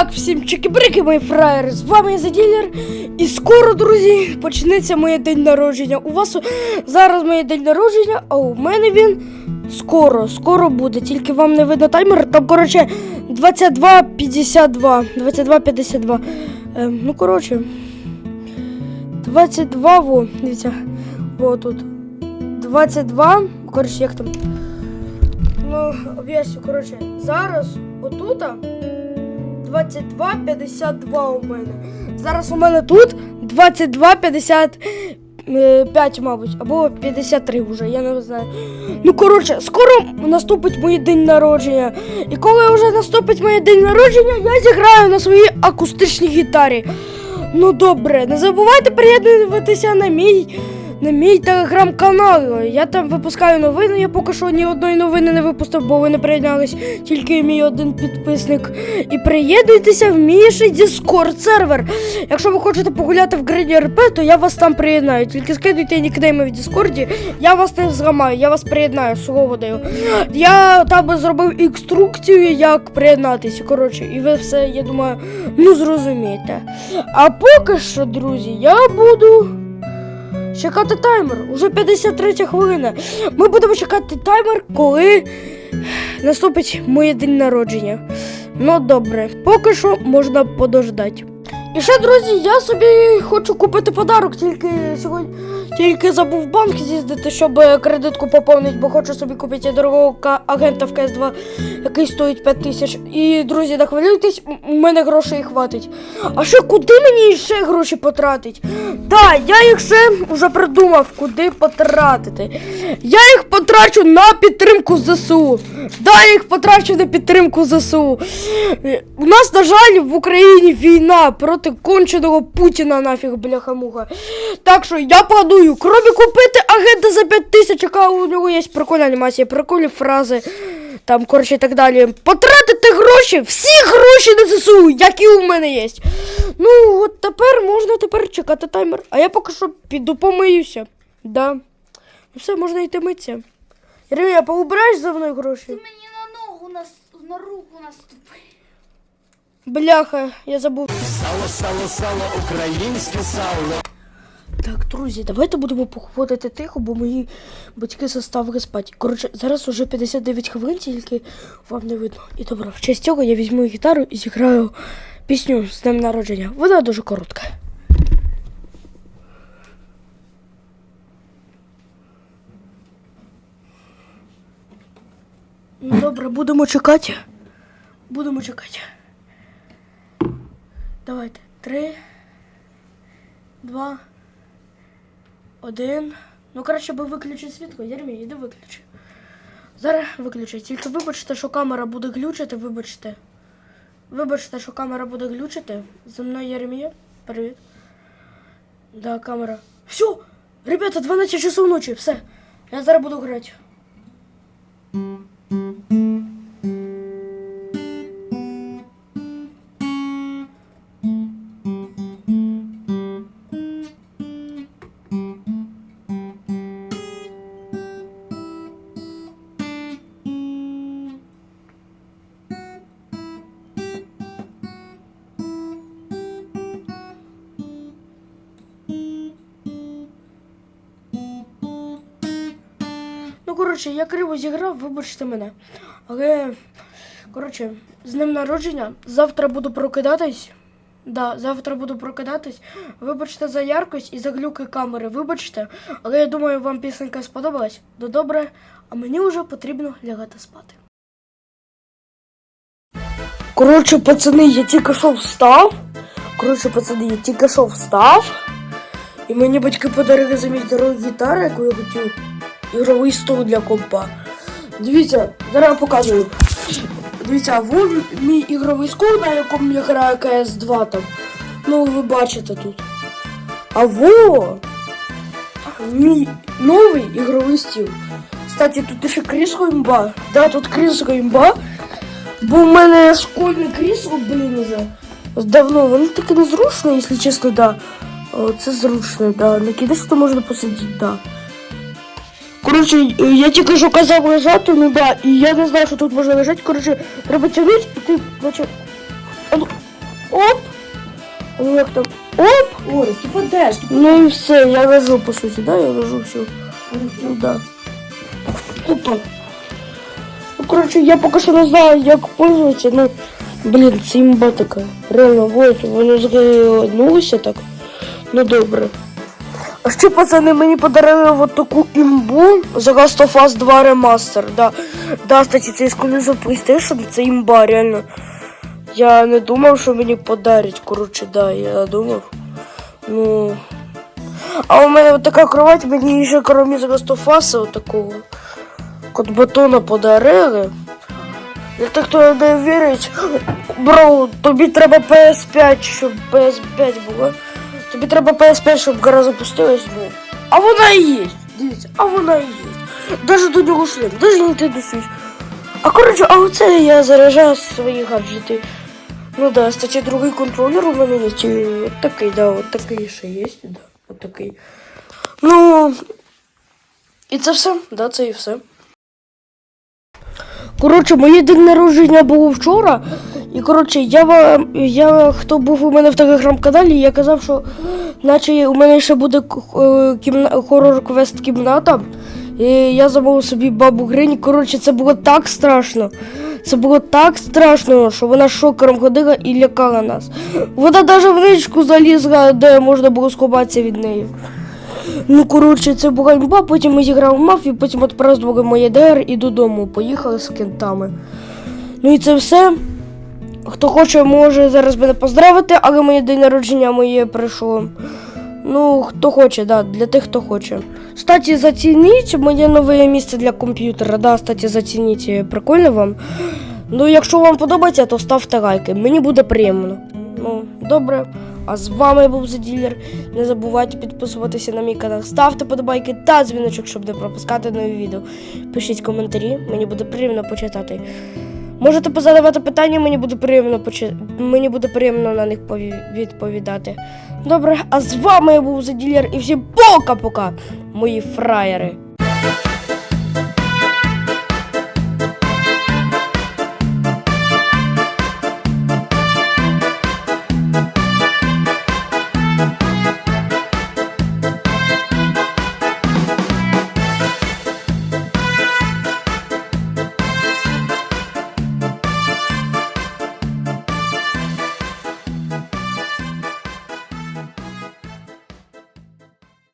Так, всім чики-брики, мої фраєри. З вами Заділер. І скоро, друзі, почнеться моє день народження. У вас зараз моє день народження, а у мене він скоро, скоро буде. Тільки вам не видно таймер. Там, коротше, 22.52. 22.52. Ем, ну, коротше. 22, во, дивіться. Во тут. 22. Коротше, як там. Ну, об'ясню, коротше, зараз отута 22,52 у мене. Зараз у мене тут 22,55, мабуть, або 53 вже, я не знаю. Ну, коротше, скоро наступить мій день народження. І коли вже наступить моє день народження, я зіграю на своїй акустичній гітарі. Ну добре, не забувайте приєднуватися на мій. На мій телеграм-канал. Я там випускаю новини. Я поки що ні одної новини не випустив, бо ви не приєднались, тільки мій один підписник. І приєднуйтеся в мій ще Discord сервер. Якщо ви хочете погуляти в грині РП, то я вас там приєднаю. Тільки скидуйте нікнейми в Діскорді, я вас не зламаю, я вас приєднаю, слово даю. Я там зробив інструкцію, як приєднатися. Коротше, і ви все, я думаю, ну зрозумієте. А поки що, друзі, я буду. Чекати таймер. Уже 53 хвилина. Ми будемо чекати таймер, коли наступить моє день народження. Ну добре, поки що можна подождати. І ще, друзі, я собі хочу купити подарок, тільки сьогодні тільки забув банк з'їздити, щоб е, кредитку поповнити, бо хочу собі купити дорогого агента в КС2, який стоїть 5 тисяч. І, друзі, не хвилюйтесь, у мене грошей хватить. А ще куди мені ще гроші потратить? Так, я їх ще вже придумав, куди потратити. Я їх потрачу на підтримку ЗСУ. Да, я їх потрачу на підтримку ЗСУ. Е, У нас, на жаль, в Україні війна проти конченого Путіна нафіг, бляха-муха. Так що я планую, кромі купити агента за 5 тисяч, яка у нього є прикольна анімація, прикольні фрази. Там, коротше, і так далі. Потратити гроші, всі гроші на ЗСУ, які у мене є. Ну, от тепер можна тепер чекати таймер. А я поки що піду помиюся. Да. Ну все, можна йти митися. Ірина, поубираєш за мною гроші? Ти мені на ногу нас на руку наступив. Бляха, я забув. Сало, сало, сало, українське сало. Так, друзі, давайте будемо походити тихо, бо мої батьки заставили спати. Коротше, зараз уже 59 хвилин, тільки вам не видно. І добре, в честь цього я візьму гітару і зіграю пісню з днем народження. Вона дуже коротка. Ну, Добре, будемо чекати. Будемо чекати. Давайте. Три, два. Один. Ну, краще би виключити світло. Єрмі, іди виключи. Зараз виключи. Тільки вибачте, що камера буде глючити, вибачте. Вибачте, що камера буде глючити. За мною Єремія. Привіт. Да, камера. Все! Ребята, 12 часов ночі, все. Я зараз буду грати. Коротше, я криво зіграв, вибачте мене. Але, коротше, з ним народження. Завтра буду прокидатись. Да, завтра буду прокидатись. Вибачте за яркость і за глюки камери. Вибачте. Але я думаю, вам пісенька сподобалась. Ну добре, а мені вже потрібно лягати спати. Коротше, пацани, я тільки що встав. Коротше, пацани, я тільки що встав. І мені батьки подарили замість дороги гітари, яку я хотів ігровий стол для компа. Дивіться, зараз показую. Дивіться, вон мій ігровий стол, на якому я граю КС2 там. Ну, ви бачите тут. А во! Мій новий ігровий стіл. Кстати, тут ще крісло імба. Да, тут крісло імба. Бо в мене школьне крісло, блін, уже. Давно, воно таке незручне, якщо чесно, да. О, це зручно, да. На кінець можна посидіти, да. Коротше, я тільки що казав лежати, ну да, і я не знаю, що тут можна лежати. Коротше, треба тягнути, і ти, ну, Оп! Ну як там? Оп! Орес, ти падеш. Ну і все, я лежу, по суті, да? Я лежу все. Ну да. Опа. Ну, коротше, я поки що не знаю, як пользуватися, ну, блін, це імба така. Реально, вот, воно згнулося так. Ну добре. А ще, пацани, мені подарили от таку імбу за Last of Us 2 Remaster. Да, да, кстати, це ексклюзив PlayStation, це імба, реально. Я не думав, що мені подарять, коротше, да, я думав. Ну. А у мене от така кровать, мені ще кромі з Ластофаса от такого. От батона подарили. Для тих, хто не вірить, бро, тобі треба PS5, щоб PS5 було. Тобі треба PS5, щоб гра запустилась, ну. А вона і є. Дивіться, а вона і є. Даже до нього шлем, даже Nintendo Switch. А коротше, а оце я заряджаю свої гаджети. Ну да, кстати, другий контролер у мене є. От такий, да, от такий ще є, да, от такий. Ну. І це все, да, це і все. Коротше, моє день народження було вчора. І коротше, я я хто був у мене в телеграм-каналі, я казав, що наче у мене ще буде е, кімна, хорор-квест кімната. І я замовив собі бабу Грині. Коротше, це було так страшно. Це було так страшно, що вона шокером ходила і лякала нас. Вона навіть в річку залізла, де можна було сховатися від неї. Ну, коротше, це була імба, потім ми зіграли в мафію, потім відпразднували моє ДР і додому. Поїхали з кентами. Ну і це все. Хто хоче, може зараз мене поздравити, але моє день народження моє прийшло. Ну, хто хоче, да, для тих, хто хоче. Кстати, зацініть моє нове місце для комп'ютера. Да, кстати, зацініть. Прикольно вам. Ну, якщо вам подобається, то ставте лайки. Мені буде приємно. Ну, добре. А з вами був Dealer. Не забувайте підписуватися на мій канал, ставте подобайки та дзвіночок, щоб не пропускати нові відео. Пишіть коментарі, мені буде приємно почитати. Можете позадавати питання, мені буде приємно почи... мені буде приємно на них пові- відповідати. Добре, а з вами я був Заділер і всім пока-пока, мої фраєри.